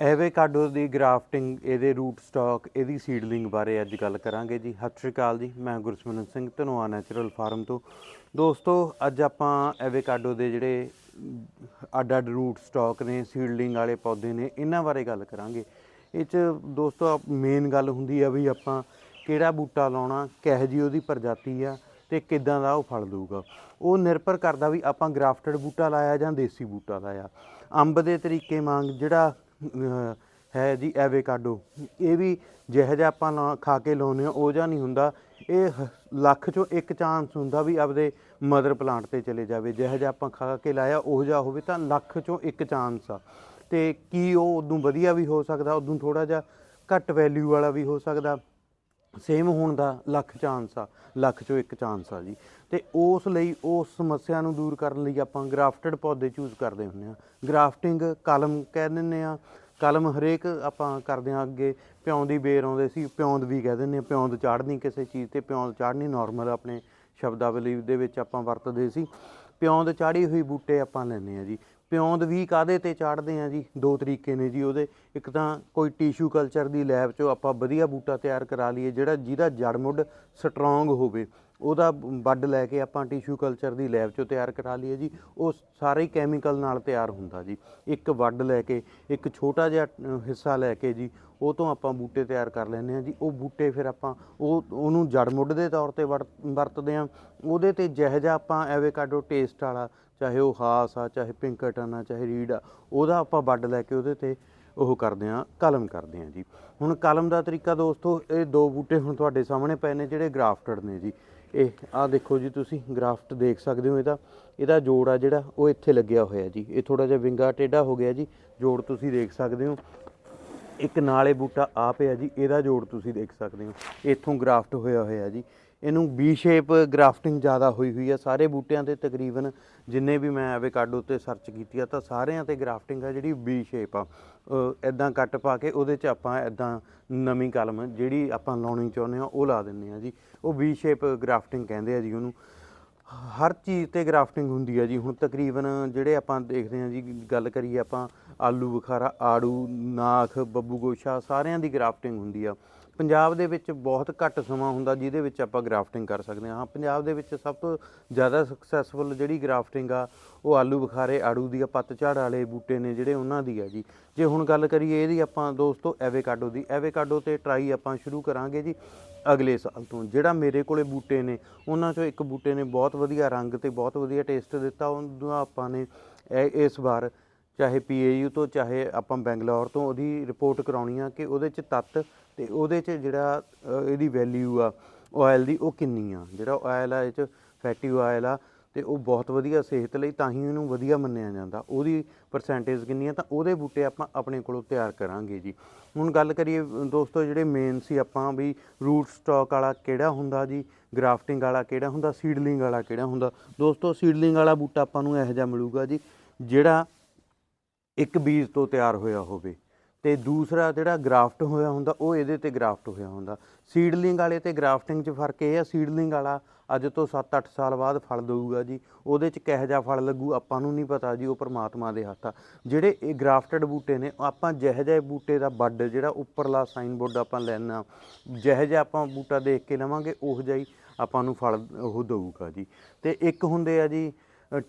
ਐਵੇਕਾਡੋ ਦੀ ਗ੍ਰਾਫਟਿੰਗ, ਇਹਦੇ root stock, ਇਹਦੀ ਸੀਡਲਿੰਗ ਬਾਰੇ ਅੱਜ ਗੱਲ ਕਰਾਂਗੇ ਜੀ। ਸਤਿ ਸ਼੍ਰੀ ਅਕਾਲ ਜੀ, ਮੈਂ ਗੁਰਸਿਮਰਨ ਸਿੰਘ ਧਨੋਆ ਨੈਚੁਰਲ ਫਾਰਮ ਤੋਂ। ਦੋਸਤੋ, ਅੱਜ ਆਪਾਂ ਐਵੇਕਾਡੋ ਦੇ ਜਿਹੜੇ ਅੱਡ ਅੱਡ ਰੂਟ ਸਟਾਕ ਨੇ, ਸੀਡਲਿੰਗ ਵਾਲੇ ਪੌਦੇ ਨੇ, ਇਹਨਾਂ ਬਾਰੇ ਗੱਲ ਕਰਾਂਗੇ। ਇਹ ਚ ਦੋਸਤੋ ਮੇਨ ਗੱਲ ਹੁੰਦੀ ਆ ਵੀ ਆਪਾਂ ਕਿਹੜਾ ਬੂਟਾ ਲਾਉਣਾ, ਕਿਹੋ ਜੀ ਉਹਦੀ ਪ੍ਰਜਾਤੀ ਆ ਤੇ ਕਿੱਦਾਂ ਦਾ ਉਹ ਫਲ ਦਊਗਾ। ਉਹ ਨਿਰਭਰ ਕਰਦਾ ਵੀ ਆਪਾਂ ਗ੍ਰਾਫਟਡ ਬੂਟਾ ਲਾਇਆ ਜਾਂ ਦੇਸੀ ਬੂਟਾ ਲਾਇਆ। ਅੰਬ ਦੇ ਤਰੀਕੇ ਵਾਂਗ ਜਿਹੜਾ ਹੈ ਜੀ ਐਵੇਕਾਡੋ। ਇਹ ਵੀ ਜਿਹੋ ਜਿਹਾ ਆਪਾਂ ਲਾ- ਖਾ ਕੇ ਲਾਉਂਦੇ ਆ ਉਹ ਜਿਹਾ ਨਹੀਂ ਹੁੰਦਾ। ਇਹ ਹ- ਲੱਖ ਚੋਂ ਇੱਕ ਚਾਂਸ ਹੁੰਦਾ ਵੀ ਆਪਦੇ ਮਦਰ ਪਲਾਂਟ ਤੇ ਚਲੇ ਜਾਵੇ। ਜਿਹੋ ਜਿਹਾ ਆਪਾਂ ਖਾ ਕੇ ਲਾਇਆ, ਉਹ ਜਿਹਾ ਹੋਵੇ ਤਾਂ ਲੱਖ ਚੋਂ ਇੱਕ ਚਾਂਸ ਆ। ਤੇ ਕੀ ਉਹ ਉਦੋਂ ਵਧੀਆ ਵੀ ਹੋ ਸਕਦਾ, ਉਦੋਂ ਥੋੜਾ ਜਿਹਾ ਘੱਟ ਵੈਲਿਊ ਵਾਲਾ ਵੀ ਹੋ ਸਕਦਾ। ਸੇਮ ਹੋਣ ਦਾ ਲੱਖ ਚਾਂਸ ਆ, ਲੱਖ ਚੋਂ ਇੱਕ ਚਾਂਸ ਆ ਜੀ। ਤੇ ਉਸ ਲਈ ਉਸ ਸਮੱਸਿਆ ਨੂੰ ਦੂਰ ਕਰਨ ਲਈ ਆਪਾਂ ਗ੍ਰਾਫਟਡ ਪੌਦੇ ਚੂਜ਼ ਕਰਦੇ ਹੁੰਦੇ ਆ। ਗ੍ਰਾਫਟਿੰਗ ਕਲਮ ਕਹਿ ਦਿੰਦੇ ਆ। ਕਲਮ ਹਰੇਕ ਆਪਾਂ ਕਰਦੇ ਆ ਅੱਗੇ। ਪਿਉਂਦੀ ਬੇਰ ਆਉਂਦੇ ਸੀ ਪਿਉਂਦ ਵੀ ਕਹਿ ਦਿੰਦੇ ਆ। ਪਿਉਂਦ ਚਾੜਨੀ ਕਿਸੇ ਚੀਜ਼ ਤੇ ਪਿਉਂਦ ਚਾੜਨੀ ਨਾਰਮਲ ਆਪਣੇ ਸ਼ਬਦਾਵਲੀ ਦੇ ਵਿੱਚ ਆਪਾਂ ਵਰਤਦੇ ਸੀ। ਪਿਉਂਦ ਚਾੜੀ ਹੋਈ ਬੂਟੇ ਆਪਾਂ ਲੈਂਦੇ ਆ ਜੀ। ਪਿਉਂਦ ਵੀ ਕਾਦੇ ਤੇ ਚਾੜਦੇ ਆ ਜੀ, ਦੋ ਤਰੀਕੇ ਨੇ ਜੀ ਉਹਦੇ। ਇੱਕ ਤਾਂ ਕੋਈ ਟਿਸ਼ੂ ਕਲਚਰ ਦੀ ਲੈਬ ਚੋਂ ਆਪਾਂ ਵਧੀਆ ਬੂਟਾ ਤਿਆਰ ਕਰਾ ਲਈਏ, ਜਿਹੜਾ ਜਿਹਦਾ ਜੜ ਮੁੱਢ ਸਟਰੋਂਗ ਹੋਵੇ, ਉਹਦਾ ਵੱਡ ਲੈ ਕੇ ਆਪਾਂ ਟਿਸ਼ੂ ਕਲਚਰ ਦੀ ਲੈਬ ਚੋਂ ਤਿਆਰ ਕਰਾ ਲਈਏ ਜੀ, ਉਹ ਸਾਰੇ ਹੀ ਕੈਮੀਕਲ ਨਾਲ ਤਿਆਰ ਹੁੰਦਾ ਜੀ। ਇੱਕ ਵੱਡ ਲੈ ਕੇ, ਇੱਕ ਛੋਟਾ ਜਿਹਾ ਹਿੱਸਾ ਲੈ ਕੇ ਜੀ, ਉਹ ਤੋਂ ਆਪਾਂ ਬੂਟੇ ਤਿਆਰ ਕਰ ਲੈਂਦੇ ਆ ਜੀ। ਉਹ ਬੂਟੇ ਫਿਰ ਆਪਾਂ, ਉਹ, ਉਹਨੂੰ ਜੜ ਮੁੱਢ ਦੇ ਤੌਰ ਤੇ ਵਰਤ- ਵਰਤਦੇ ਆ। ਉਹਦੇ ਤੇ ਜਿਹੋ ਜਿਹਾ ਆਪਾਂ ਐਵੇਕਾਡੋ ਟੇਸਟ ਵਾਲਾ ਚਾਹੇ ਉਹ ਹਾਸ ਆ, ਚਾਹੇ ਪਿੰਕਟਨ ਆ, ਚਾਹੇ ਰੀਡ ਆ, ਉਹਦਾ ਆਪਾਂ ਵੱਡ ਲੈ ਕੇ ਉਹਦੇ ਤੇ ਉਹ ਕਰਦੇ ਆ ਕਲਮ ਕਰਦੇ ਆ ਜੀ। ਹੁਣ ਕਲਮ ਦਾ ਤਰੀਕਾ ਦੋਸਤੋ, ਇਹ ਦੋ ਬੂਟੇ ਹੁਣ ਤੁਹਾਡੇ ਸਾਹਮਣੇ ਪਏ ਨੇ ਜਿਹੜੇ ਗ੍ਰਾਫਟਡ ਨੇ ਜੀ। ਇਹ ਆ ਦੇਖੋ ਜੀ ਤੁਸੀਂ, ਗ੍ਰਾਫਟ ਦੇਖ ਸਕਦੇ ਹੋ ਇਹਦਾ। ਇਹਦਾ ਜੋੜ ਆ ਜਿਹੜਾ, ਉਹ ਇੱਥੇ ਲੱਗਿਆ ਹੋਇਆ ਜੀ। ਇਹ ਥੋੜਾ ਜਿਹਾ ਵਿੰਗਾ ਟੇਢਾ ਹੋ ਗਿਆ ਜੀ, ਜੋੜ ਤੁਸੀਂ ਦੇਖ ਸਕਦੇ ਹੋ। ਇੱਕ ਨਾਲੇ ਬੂਟਾ ਆ ਪਿਆ ਜੀ, ਇਹਦਾ ਜੋੜ ਤੁਸੀਂ ਦੇਖ ਸਕਦੇ ਹੋ। ਇੱਥੋਂ ਗ੍ਰਾਫਟ ਹੋਇਆ ਹੋਇਆ ਜੀ। ਇਹਨੂੰ ਬੀ ਸ਼ੇਪ ਗ੍ਰਾਫਟਿੰਗ ਜ਼ਿਆਦਾ ਹੋਈ ਹੋਈ ਆ। ਸਾਰੇ ਬੂਟਿਆਂ ਤੇ ਤਕਰੀਬਨ ਜਿੰਨੇ ਵੀ ਮੈਂ ਐਵੇਕਾਡੋ ਤੇ ਸਰਚ ਕੀਤੀ ਆ, ਤਾਂ ਸਾਰਿਆਂ ਤੇ ਗ੍ਰਾਫਟਿੰਗ ਆ ਜਿਹੜੀ ਬੀ ਸ਼ੇਪ ਆ। ਇਦਾਂ ਕੱਟ ਪਾ ਕੇ ਉਹਦੇ 'ਚ ਆਪਾਂ ਇਦਾਂ ਨਵੀਂ ਕਲਮ ਜਿਹੜੀ ਆਪਾਂ ਲਾਉਣੀ ਚਾਹੁੰਦੇ ਆ, ਉਹ ਲਾ ਦਿੰਨੇ ਆ ਜੀ। ਉਹ ਬੀ ਸ਼ੇਪ ਗ੍ਰਾਫਟਿੰਗ ਕਹਿੰਦੇ ਆ ਜੀ ਉਹਨੂੰ। ਹਰ ਚੀਜ਼ ਤੇ ਗ੍ਰਾਫਟਿੰਗ ਹੁੰਦੀ ਆ ਜੀ। ਹੁਣ ਤਕਰੀਬਨ ਜਿਹੜੇ ਆਪਾਂ ਦੇਖਦੇ ਹਾਂ ਜੀ, ਗੱਲ ਕਰੀਏ ਆਪਾਂ ਆਲੂ ਬੁਖਾਰਾ, ਆੜੂ, ਨਾਖ, ਬੱਬੂ ਗੋਸ਼ਾ, ਸਾਰਿਆਂ ਦੀ ਗ੍ਰਾਫਟਿੰਗ ਹੁੰਦੀ ਆ। ਪੰਜਾਬ ਦੇ ਵਿੱਚ ਬਹੁਤ ਘੱਟ ਸਮਾਂ ਹੁੰਦਾ ਜਿਹਦੇ ਵਿੱਚ ਆਪਾਂ ਗ੍ਰਾਫਟਿੰਗ ਕਰ ਸਕਦੇ ਹਾਂ। ਹਾਂ, ਪੰਜਾਬ ਦੇ ਵਿੱਚ ਸਭ ਤੋਂ ਜ਼ਿਆਦਾ ਸਕਸੈਸਫੁਲ ਜਿਹੜੀ ਗ੍ਰਾਫਟਿੰਗ ਆ, ਉਹ ਆਲੂ ਬੁਖਾਰੇ, ਆੜੂ ਦੀ ਆ ਪੱਤਝੜ ਵਾਲੇ ਬੂਟੇ ਨੇ ਜਿਹੜੇ ਉਹਨਾਂ ਦੀ ਆ ਜੀ। ਜੇ ਹੁਣ ਗੱਲ ਕਰੀਏ ਇਹਦੀ ਆਪਾਂ ਦੋਸਤੋ ਐਵੇਕਾਡੋ ਦੀ, ਐਵੇਕਾਡੋ ਤੇ ਟਰਾਈ ਆਪਾਂ ਸ਼ੁਰੂ ਕਰਾਂਗੇ ਜੀ ਅਗਲੇ ਸਾਲ ਤੋਂ। ਜਿਹੜਾ ਮੇਰੇ ਕੋਲੇ ਬੂਟੇ ਨੇ, ਉਹਨਾਂ ਚੋਂ ਇੱਕ ਬੂਟੇ ਨੇ ਬਹੁਤ ਵਧੀਆ ਰੰਗ ਤੇ ਬਹੁਤ ਵਧੀਆ ਟੇਸਟ ਦਿੱਤਾ ਉਹਨੂੰ ਆਪਾਂ ਨੇ ਇਹ- ਇਸ ਵਾਰ ਚਾਹੇ ਪੀਏਯੂ ਤੋਂ, ਚਾਹੇ ਆਪਾਂ ਬੈਂਗਲੌਰ ਤੋਂ ਉਹਦੀ ਰਿਪੋਰਟ ਕਰਾਉਣੀ ਆ ਕਿ ਉਹਦੇ ਚ ਤੱਤ ਤੇ ਉਹਦੇ ਚ ਜਿਹੜਾ ਇਹਦੀ ਵੈਲਿਊ ਆ ਆਇਲ ਦੀ ਉਹ ਕਿੰਨੀ ਆ। ਜਿਹੜਾ ਆਇਲ ਆ, ਇਹ ਚ ਫੈਟੀ ਆਇਲ ਆ ਤੇ ਉਹ ਬਹੁਤ ਵਧੀਆ ਸਿਹਤ ਲਈ ਤਾਂ ਹੀ ਉਹਨੂੰ ਵਧੀਆ ਮੰਨਿਆ ਜਾਂਦਾ। ਉਹਦੀ ਪਰਸੈਂਟੇਜ ਕਿੰਨੀ ਆ ਤਾਂ ਉਹਦੇ ਬੂਟੇ ਆਪਾਂ ਆਪਣੇ ਕੋਲੋਂ ਤਿਆਰ ਕਰਾਂਗੇ ਜੀ। ਹੁਣ ਗੱਲ ਕਰੀਏ, ਦੋਸਤੋ, ਜਿਹੜੇ ਮੇਨ ਸੀ ਆਪਾਂ ਵੀ ਰੂਟ ਸਟਾਕ ਵਾਲਾ ਕਿਹੜਾ ਹੁੰਦਾ ਜੀ? ਗ੍ਰਾਫਟਿੰਗ ਵਾਲਾ ਕਿਹੜਾ ਹੁੰਦਾ? ਸੀਡਲਿੰਗ ਵਾਲਾ ਕਿਹੜਾ ਹੁੰਦਾ? ਦੋਸਤੋ ਸੀਡਲਿੰਗ ਵਾਲਾ ਬੂਟਾ ਆਪਾਂ ਨੂੰ ਇਹੋ ਜਿਹਾ ਮਿਲੂਗਾ ਜੀ, ਜਿਹੜਾ ਇੱਕ ਬੀਜ ਤੋਂ ਤਿਆਰ ਹੋਇਆ ਹੋਵੇ ਤੇ ਦੂਸਰਾ ਜਿਹੜਾ ਗ੍ਰਾਫਟ ਹੋਇਆ ਹੁੰਦਾ, ਉਹ ਇਹਦੇ ਤੇ ਗ੍ਰਾਫਟ ਹੋਇਆ ਹੁੰਦਾ। ਸੀਡਲਿੰਗ ਵਾਲੇ ਤੇ ਗ੍ਰਾਫਟਿੰਗ 'ਚ ਫ਼ਰਕ ਇਹ ਆ, ਸੀਡਲਿੰਗ ਵਾਲਾ ਅੱਜ ਤੋਂ 7-8 ਸਾਲ ਬਾਅਦ ਫਲ ਦੇਊਗਾ ਜੀ। ਉਹਦੇ 'ਚ ਕਿਹੋ ਜਿਹਾ ਫਲ ਲੱਗੂ, ਆਪਾਂ ਨੂੰ ਨਹੀਂ ਪਤਾ ਜੀ, ਉਹ ਪਰਮਾਤਮਾ ਦੇ ਹੱਥ ਆ। ਜਿਹੜੇ ਇਹ ਗ੍ਰਾਫਟਡ ਬੂਟੇ ਨੇ ਆਪਾਂ ਜਿਹੋ ਜਿਹੇ ਬੂਟੇ ਦਾ ਵੱਡ, ਜਿਹੜਾ ਉੱਪਰਲਾ ਸਾਈਨ ਬੋਰਡ ਆਪਾਂ ਲੈਣਾ ਜਿਹੋ ਜਿਹਾ ਆਪਾਂ ਬੂਟਾ ਦੇਖ ਕੇ ਲਵਾਂਗੇ, ਉਹ ਜਿਹਾ ਹੀ ਆਪਾਂ ਨੂੰ ਫਲ ਉਹ ਦੇਊਗਾ ਜੀ। ਤੇ ਇੱਕ ਹੁੰਦੇ ਆ ਜੀ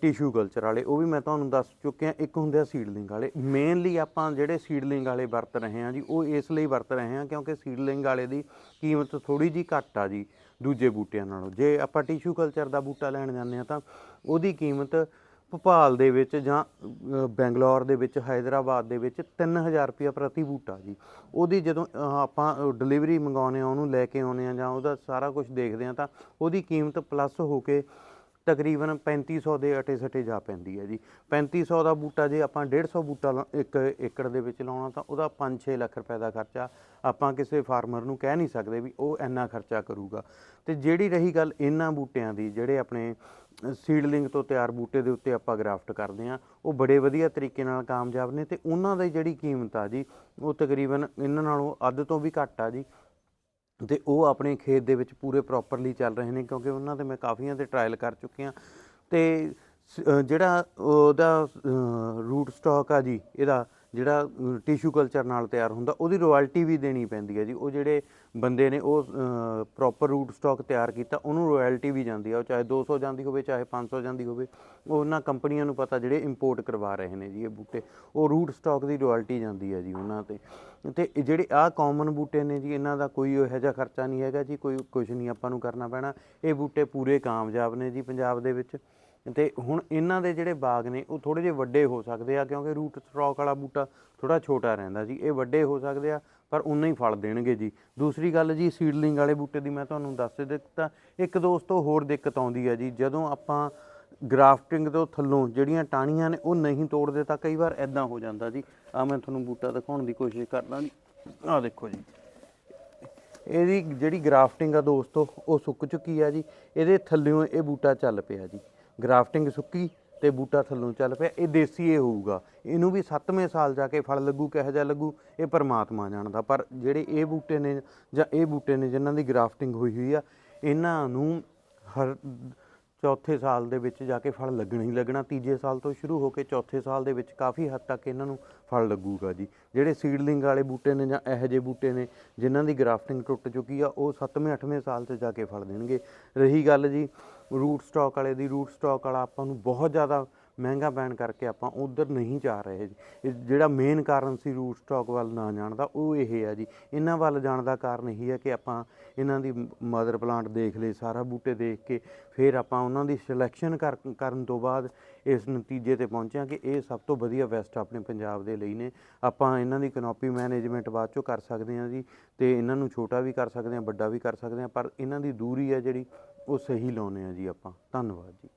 ਟਿਸ਼ੂ ਕਲਚਰ ਵਾਲੇ, ਉਹ ਵੀ ਮੈਂ ਤੁਹਾਨੂੰ ਦੱਸ ਚੁੱਕਿਆ, ਇੱਕ ਹੁੰਦੇ ਆ ਸੀਡਲਿੰਗ ਵਾਲੇ। ਮੇਨਲੀ ਆਪਾਂ ਜਿਹੜੇ ਸੀਡਲਿੰਗ ਵਾਲੇ ਵਰਤ ਰਹੇ ਹਾਂ ਜੀ, ਉਹ ਇਸ ਲਈ ਵਰਤ ਰਹੇ ਹਾਂ ਕਿਉਂਕਿ ਸੀਡਲਿੰਗ ਵਾਲੇ ਦੀ ਕੀਮਤ ਥੋੜੀ ਜੀ ਘੱਟ ਆ ਜੀ, ਦੂਜੇ ਬੂਟਿਆਂ ਨਾਲੋਂ। ਜੇ ਆਪਾਂ ਟਿਸ਼ੂ ਕਲਚਰ ਦਾ ਬੂਟਾ ਲੈਣ ਜਾਂਦੇ ਆ ਤਾਂ ਉਹਦੀ ਕੀਮਤ ਭੋਪਾਲ ਦੇ ਵਿੱਚ ਜਾਂ ਬੈਂਗਲੌਰ ਦੇ ਵਿੱਚ ਹైదరాబాద్ ਦੇ ਵਿੱਚ 3000 ਰੁਪਏ ਪ੍ਰਤੀ ਬੂਟਾ ਜੀ। ਉਹਦੀ ਜਦੋਂ ਆਪਾਂ ਡਿਲੀਵਰੀ ਮੰਗਾਉਨੇ ਆ ਉਹਨੂੰ ਲੈ ਕੇ ਆਉਨੇ ਆ ਜਾਂ ਉਹਦਾ ਸਾਰਾ ਕੁਝ ਦੇਖਦੇ ਆ ਤਾਂ ਉਹਦੀ ਕੀਮਤ ਪਲੱਸ ਹੋ ਕੇ ਤਕਰੀਬਨ 3500 ਦੇ ਅਟੇ ਸਟੇ ਜਾ ਪੈਂਦੀ ਹੈ ਜੀ। 3500 ਦਾ ਬੂਟਾ ਜੇ ਆਪਾਂ 150 ਬੂਟਾ ਲਾ- ਇੱਕ ਏਕੜ ਦੇ ਵਿੱਚ ਲਾਉਣਾ ਤਾਂ ਉਹਦਾ 5-6 ਲੱਖ ਰੁਪਏ ਦਾ ਖਰਚਾ ਆਪਾਂ ਕਿਸੇ ਫਾਰਮਰ ਨੂੰ ਕਹਿ ਨਹੀਂ ਸਕਦੇ ਵੀ ਉਹ ਇੰਨਾ ਖਰਚਾ ਕਰੂਗਾ। ਤੇ ਜਿਹੜੀ ਰਹੀ ਗੱਲ ਇਹਨਾਂ ਬੂਟਿਆਂ ਦੀ, ਜਿਹੜੇ ਆਪਣੇ ਸੀਡਲਿੰਗ ਤੋਂ ਤਿਆਰ ਬੂਟੇ ਦੇ ਉੱਤੇ ਆਪਾਂ ਗ੍ਰਾਫਟ ਕਰਦੇ ਆ ਉਹ ਬੜੇ ਵਧੀਆ ਤਰੀਕੇ ਨਾਲ ਕਾਮਯਾਬ ਨੇ ਤੇ ਉਹਨਾਂ ਦੀ ਜਿਹੜੀ ਕੀਮਤ ਆ ਜੀ, ਉਹ ਤਕਰੀਬਨ ਇਹਨਾਂ ਨਾਲੋਂ ਅੱਧ ਤੋਂ ਵੀ ਘੱਟ ਆ ਜੀ। ਤੇ ਉਹ ਆਪਣੇ ਖੇਤ ਦੇ ਵਿੱਚ ਪੂਰੇ ਪ੍ਰੋਪਰਲੀ ਚੱਲ ਰਹੇ ਨੇ ਕਿਉਂਕਿ ਉਹਨਾਂ ਦੇ ਮੈਂ ਕਾਫੀਆਂ ਦੇ ਟਰਾਇਲ ਕਰ ਚੁੱਕਿਆ ਤੇ ਸ- ਜਿਹੜਾ ਉਹਦਾ ਰੂਟ ਸਟਾਕ ਆ ਜੀ, ਇਹਦਾ ਜਿਹੜਾ ਟਿਸ਼ੂ ਕਲਚਰ ਨਾਲ ਤਿਆਰ ਹੁੰਦਾ, ਉਹਦੀ ਰਾਇਲਟੀ ਵੀ ਦੇਣੀ ਪੈਂਦੀ ਹੈ ਜੀ। ਉਹ ਜਿਹੜੇ ਬੰਦੇ ਨੇ, ਉਹ ਪ੍ਰੋਪਰ ਰੂਟ ਸਟਾਕ ਤਿਆਰ ਕੀਤਾ, ਉਹਨੂੰ ਰਾਇਲਟੀ ਵੀ ਜਾਂਦੀ ਆ ਉਹ ਚਾਹੇ 200 ਜਾਂਦੀ ਹੋਵੇ, ਚਾਹੇ 500 ਜਾਂਦੀ ਹੋਵੇ, ਉਹ ਉਹਨਾਂ ਕੰਪਨੀਆਂ ਨੂੰ ਪਤਾ ਜਿਹੜੇ ਇੰਪੋਰਟ ਕਰਵਾ ਰਹੇ ਨੇ ਜੀ ਇਹ ਬੂਟੇ। ਉਹ ਰੂਟ ਸਟਾਕ ਦੀ ਰਾਇਲਟੀ ਜਾਂਦੀ ਹੈ ਜੀ ਉਹਨਾਂ ਤੇ। ਤੇ ਜਿਹੜੇ ਆ ਕਾਮਨ ਬੂਟੇ ਨੇ ਜੀ, ਇਹਨਾਂ ਦਾ ਕੋਈ ਇਹੋ ਜਿਹਾ ਖਰਚਾ ਨਹੀਂ ਹੈਗਾ ਜੀ, ਕੋਈ ਕੁਝ ਨਹੀਂ ਆਪਾਂ ਨੂੰ ਕਰਨਾ ਪੈਣਾ। ਇਹ ਬੂਟੇ ਪੂਰੇ ਕਾਮਯਾਬ ਨੇ ਜੀ ਪੰਜਾਬ ਦੇ ਵਿੱਚ। ਤੇ ਹੁਣ ਇਹਨਾਂ ਦੇ ਜਿਹੜੇ ਬਾਗ ਨੇ, ਉਹ ਥੋੜੇ ਜਿਹੇ ਵੱਡੇ ਹੋ ਸਕਦੇ ਆ, ਕਿਉਂਕਿ ਰੂਟ ਸਟਾਕ ਵਾਲਾ ਬੂਟਾ ਥੋੜਾ ਛੋਟਾ ਰਹਿੰਦਾ ਜੀ, ਇਹ ਵੱਡੇ ਹੋ ਸਕਦੇ ਆ, ਪਰ ਉਨਾ ਹੀ ਫਲ ਦੇਣਗੇ ਜੀ। ਦੂਸਰੀ ਗੱਲ ਜੀ ਸੀਡਲਿੰਗ ਵਾਲੇ ਬੂਟੇ ਦੀ ਮੈਂ ਤੁਹਾਨੂੰ ਦੱਸ ਦਿੱਤਾ, ਇੱਕ ਦੋਸਤੋ ਹੋਰ ਦਿੱਕਤ ਆਉਂਦੀ ਹੈ ਜੀ, ਜਦੋਂ ਆਪਾਂ ਗ੍ਰਾਫਟਿੰਗ ਤੋਂ ਥੱਲੋਂ ਜਿਹੜੀਆਂ ਟਾਹਣੀਆਂ ਨੇ, ਉਹ ਨਹੀਂ ਤੋੜਦੇ ਤਾਂ ਕਈ ਵਾਰ ਐਦਾਂ ਹੋ ਜਾਂਦਾ ਜੀ। ਆ ਮੈਂ ਤੁਹਾਨੂੰ ਬੂਟਾ ਦਿਖਾਉਣ ਦੀ ਕੋਸ਼ਿਸ਼ ਕਰਦਾ ਜੀ। ਆ ਦੇਖੋ ਜੀ। ਇਹਦੀ ਜਿਹੜੀ ਗ੍ਰਾਫਟਿੰਗ ਆ ਦੋਸਤੋ, ਉਹ ਸੁੱਕ ਚੁੱਕੀ ਆ ਜੀ। ਇਹਦੇ ਥੱਲਿਓਂ ਇਹ ਬੂਟਾ ਚੱਲ ਪਿਆ ਜੀ। ਗ੍ਰਾਫਟਿੰਗ ਸੁੱਕੀ ਤੇ ਬੂਟਾ ਥੱਲੋਂ ਚੱਲ ਪਿਆ, ਇਹ ਦੇਸੀ ਇਹ ਹੋਊਗਾ। ਇਹਨੂੰ ਵੀ 7ਵੇਂ ਸਾਲ ਜਾ ਕੇ ਫਲ ਲੱਗੂ, ਕਿਹੋ ਜਿਹਾ ਲੱਗੂ, ਇਹ ਪਰਮਾਤਮਾ ਜਾਣਦਾ। ਪਰ ਜਿਹੜੇ ਇਹ ਬੂਟੇ ਨੇ ਜਾਂ ਇਹ ਬੂਟੇ ਨੇ ਜਿਨ੍ਹਾਂ ਦੀ ਗ੍ਰਾਫਟਿੰਗ ਹੋਈ ਹੋਈ ਆ, ਇਹਨਾਂ ਨੂੰ ਹਰ ਚੌਥੇ ਸਾਲ ਦੇ ਵਿੱਚ ਜਾ ਕੇ ਫਲ ਲੱਗਣਾ ਹੀ ਲੱਗਣਾ। ਤੀਜੇ ਸਾਲ ਤੋਂ ਸ਼ੁਰੂ ਹੋ ਕੇ ਚੌਥੇ ਸਾਲ ਦੇ ਵਿੱਚ ਕਾਫੀ ਹੱਦ ਤੱਕ ਇਹਨਾਂ ਨੂੰ ਫਲ ਲੱਗੂਗਾ ਜੀ। ਜਿਹੜੇ ਸੀਡਲਿੰਗ ਵਾਲੇ ਬੂਟੇ ਨੇ ਜਾਂ ਇਹੋ ਜਿਹੇ ਬੂਟੇ ਨੇ ਜਿਨ੍ਹਾਂ ਦੀ ਗ੍ਰਾਫਟਿੰਗ ਟੁੱਟ ਚੁੱਕੀ ਆ, ਉਹ 7ਵੇਂ 8ਵੇਂ ਸਾਲ 'ਚ ਜਾ ਕੇ ਫਲ ਦੇਣਗੇ। ਰਹੀ ਗੱਲ ਜੀ ਰੂਟ ਸਟਾਕ ਵਾਲੇ ਦੀ, ਰੂਟ ਸਟਾਕ ਵਾਲਾ ਆਪਾਂ ਨੂੰ ਬਹੁਤ ਜ਼ਿਆਦਾ ਮਹਿੰਗਾ ਪੈਣ ਕਰਕੇ ਆਪਾਂ ਉਧਰ ਨਹੀਂ ਜਾ ਰਹੇ ਜੀ। ਇਹ ਜਿਹੜਾ ਮੇਨ ਕਾਰਨ ਸੀ ਰੂਟ ਸਟਾਕ ਵੱਲ ਨਾ ਜਾਣ ਦਾ, ਉਹ ਇਹ ਹੈ ਜੀ। ਇਹਨਾਂ ਵੱਲ ਜਾਣ ਦਾ ਕਾਰਨ ਇਹੀ ਹੈ ਕਿ ਆਪਾਂ ਇਹਨਾਂ ਦੀ ਮਦਰ ਪਲਾਂਟ ਦੇਖ ਲਏ, ਸਾਰਾ ਬੂਟੇ ਦੇਖ ਕੇ, ਫਿਰ ਆਪਾਂ ਉਹਨਾਂ ਦੀ ਸਿਲੈਕਸ਼ਨ ਕਰਨ ਤੋਂ ਬਾਅਦ ਇਸ ਨਤੀਜੇ ਤੇ ਪਹੁੰਚਿਆ ਕਿ ਇਹ ਸਭ ਤੋਂ ਵਧੀਆ ਬੈਸਟ ਆਪਣੇ ਪੰਜਾਬ ਦੇ ਲਈ ਨੇ। ਆਪਾਂ ਇਹਨਾਂ ਦੀ ਕਨੋਪੀ ਮੈਨੇਜਮੈਂਟ ਬਾਅਦ ਚੋਂ ਕਰ ਸਕਦੇ ਹਾਂ ਜੀ ਤੇ ਇਹਨਾਂ ਨੂੰ ਛੋਟਾ ਵੀ ਕਰ ਸਕਦੇ ਹਾਂ, ਵੱਡਾ ਵੀ ਕਰ ਸਕਦੇ ਹਾਂ, ਪਰ ਇਹਨਾਂ ਦੀ ਦੂਰੀ ਹੈ ਜਿਹੜੀ ਉਹ ਸਹੀ ਲਾਉਨੇ ਆ ਜੀ ਆਪਾਂ। ਧੰਨਵਾਦ ਜੀ।